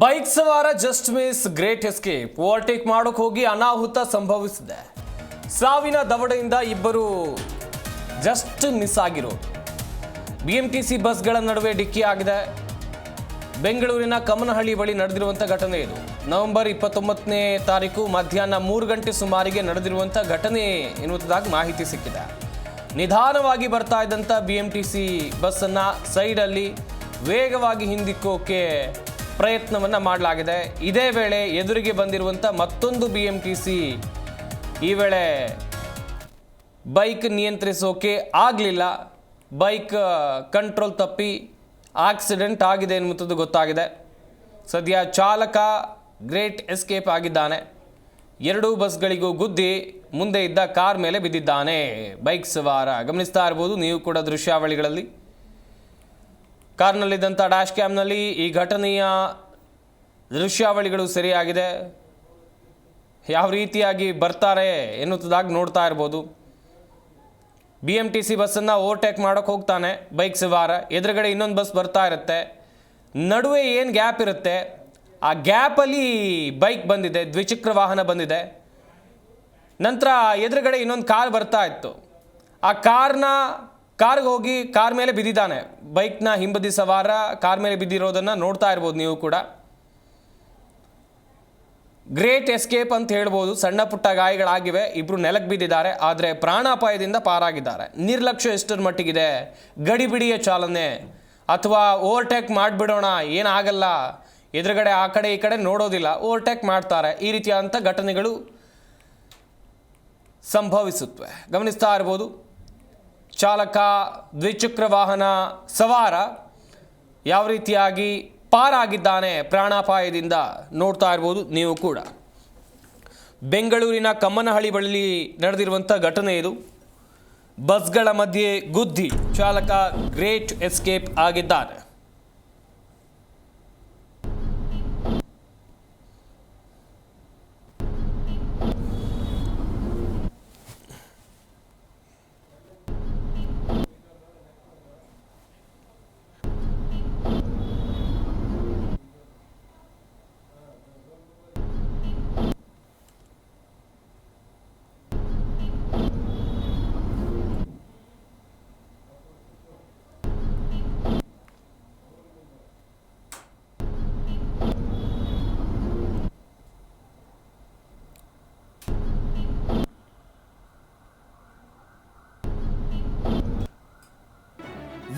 Bike ಸವಾರ just miss great escape. Overtake ಮಾಡೋಕೆ ಹೋಗಿ ಅನಾಹುತ ಸಂಭವಿಸಿದೆ. ಸಾವಿನ ದವಡೆಯಿಂದ ಇಬ್ಬರು ಜಸ್ಟ್ ಮಿಸ್ ಆಗಿರೋದು ಬಿಎಂಟಿಸಿ ಬಸ್ಗಳ ನಡುವೆ ಡಿಕ್ಕಿ ಆಗಿದೆ. ಬೆಂಗಳೂರಿನ ಕಮನಹಳ್ಳಿ ಬಳಿ ನಡೆದಿರುವಂಥ ಘಟನೆ ಇದು. ನವೆಂಬರ್ ಇಪ್ಪತ್ತೊಂಬತ್ತನೇ ತಾರೀಕು ಮಧ್ಯಾಹ್ನ ಮೂರು ಗಂಟೆ ಸುಮಾರಿಗೆ ನಡೆದಿರುವಂಥ ಘಟನೆ ಎನ್ನುವುದಾಗಿ ಮಾಹಿತಿ ಸಿಕ್ಕಿದೆ. ನಿಧಾನವಾಗಿ ಬರ್ತಾ ಇದ್ದಂಥ ಬಿ ಎಂ ಟಿ ಸಿ ಬಸ್ಸನ್ನು ಸೈಡಲ್ಲಿ ವೇಗವಾಗಿ ಹಿಂದಿಕ್ಕೋಕೆ ಪ್ರಯತ್ನವನ್ನು ಮಾಡಲಾಗಿದೆ. ಇದೇ ವೇಳೆ ಎದುರಿಗೆ ಬಂದಿರುವಂಥ ಮತ್ತೊಂದು ಬಿ ಎಂ ಟಿ ಸಿ ಈ ವೇಳೆ ಬೈಕ್ ನಿಯಂತ್ರಿಸೋಕೆ ಆಗಲಿಲ್ಲ. ಬೈಕ್ ಕಂಟ್ರೋಲ್ ತಪ್ಪಿ ಆಕ್ಸಿಡೆಂಟ್ ಆಗಿದೆ ಎನ್ನುವಂಥದ್ದು ಗೊತ್ತಾಗಿದೆ. ಸದ್ಯ ಚಾಲಕ ಗ್ರೇಟ್ ಎಸ್ಕೇಪ್ ಆಗಿದ್ದಾನೆ. ಎರಡೂ ಬಸ್ಗಳಿಗೂ ಗುದ್ದಿ ಮುಂದೆ ಇದ್ದ ಕಾರ್ ಮೇಲೆ ಬಿದ್ದಿದ್ದಾನೆ. ಬೈಕ್ ಸವಾರ, ಗಮನಿಸ್ತಾ ಇರ್ಬೋದು ನೀವು ಕೂಡ ದೃಶ್ಯಾವಳಿಗಳಲ್ಲಿ. ಕಾರ್ನಲ್ಲಿದ್ದಂಥ ಡ್ಯಾಶ್ ಕ್ಯಾಮ್ನಲ್ಲಿ ಈ ಘಟನೆಯ ದೃಶ್ಯಾವಳಿಗಳು ಸರಿಯಾಗಿದೆ. ಯಾವ ರೀತಿಯಾಗಿ ಬರ್ತಾರೆ ಎನ್ನುತ್ತದಾಗಿ ನೋಡ್ತಾ ಇರ್ಬೋದು. ಬಿ ಎಂ ಟಿ ಸಿ ಬಸ್ಸನ್ನು ಓವರ್ಟೇಕ್ ಮಾಡೋಕೆ ಹೋಗ್ತಾನೆ, ಬೈಕ್ ಸವಾರ. ಎದುರುಗಡೆ ಇನ್ನೊಂದು ಬಸ್ ಬರ್ತಾ ಇರುತ್ತೆ. ನಡುವೆ ಏನು ಗ್ಯಾಪ್ ಇರುತ್ತೆ? ಆ ಗ್ಯಾಪಲ್ಲಿ ಬೈಕ್ ಬಂದಿದೆ, ದ್ವಿಚಕ್ರ ವಾಹನ ಬಂದಿದೆ. ನಂತರ ಎದುರುಗಡೆ ಇನ್ನೊಂದು ಕಾರ್ ಬರ್ತಾ ಇತ್ತು. ಆ ಕಾರ್ನ ಕಾರ್ಗೆ ಹೋಗಿ ಕಾರ್ ಮೇಲೆ ಬಿದ್ದಿದ್ದಾನೆ. ಬೈಕ್ನ ಹಿಂಬದಿ ಸವಾರ ಕಾರ್ ಮೇಲೆ ಬಿದ್ದಿರೋದನ್ನು ನೋಡ್ತಾ ಇರ್ಬೋದು ನೀವು ಕೂಡ. ಗ್ರೇಟ್ ಎಸ್ಕೇಪ್ ಅಂತ ಹೇಳ್ಬೋದು. ಸಣ್ಣ ಪುಟ್ಟ ಗಾಯಗಳಾಗಿವೆ. ಇಬ್ರು ನೆಲಕ್ಕೆ ಬಿದ್ದಿದ್ದಾರೆ. ಆದರೆ ಪ್ರಾಣಾಪಾಯದಿಂದ ಪಾರಾಗಿದ್ದಾರೆ. ನಿರ್ಲಕ್ಷ್ಯ ಎಷ್ಟರ ಮಟ್ಟಿಗಿದೆ? ಗಡಿಬಿಡಿಯ ಚಾಲನೆ. ಅಥವಾ ಓವರ್ಟೇಕ್ ಮಾಡಿಬಿಡೋಣ. ಏನಾಗಲ್ಲ. ಎದುರುಗಡೆ ಆ ಕಡೆ ಈ ಕಡೆ ನೋಡೋದಿಲ್ಲ. ಓವರ್ಟೇಕ್ ಮಾಡ್ತಾರೆ. ಈ ರೀತಿಯಾದಂಥ ಘಟನೆಗಳು ಸಂಭವಿಸುತ್ತವೆ. ಗಮನಿಸ್ತಾ ಇರ್ಬೋದು. ಚಾಲಕ, ದ್ವಿಚಕ್ರ ವಾಹನ ಸವಾರ ಯಾವ ರೀತಿಯಾಗಿ ಪಾರಾಗಿದ್ದಾನೆ ಪ್ರಾಣಾಪಾಯದಿಂದ ನೋಡ್ತಾ ಇರ್ಬೋದು ನೀವು ಕೂಡ. ಬೆಂಗಳೂರಿನ ಕಮ್ಮನಹಳ್ಳಿ ಬಳಿ ನಡೆದಿರುವಂಥ ಘಟನೆ ಇದು. ಬಸ್ಗಳ ಮಧ್ಯೆ ಗುದ್ದಿ ಚಾಲಕ ಗ್ರೇಟ್ ಎಸ್ಕೇಪ್ ಆಗಿದ್ದಾನೆ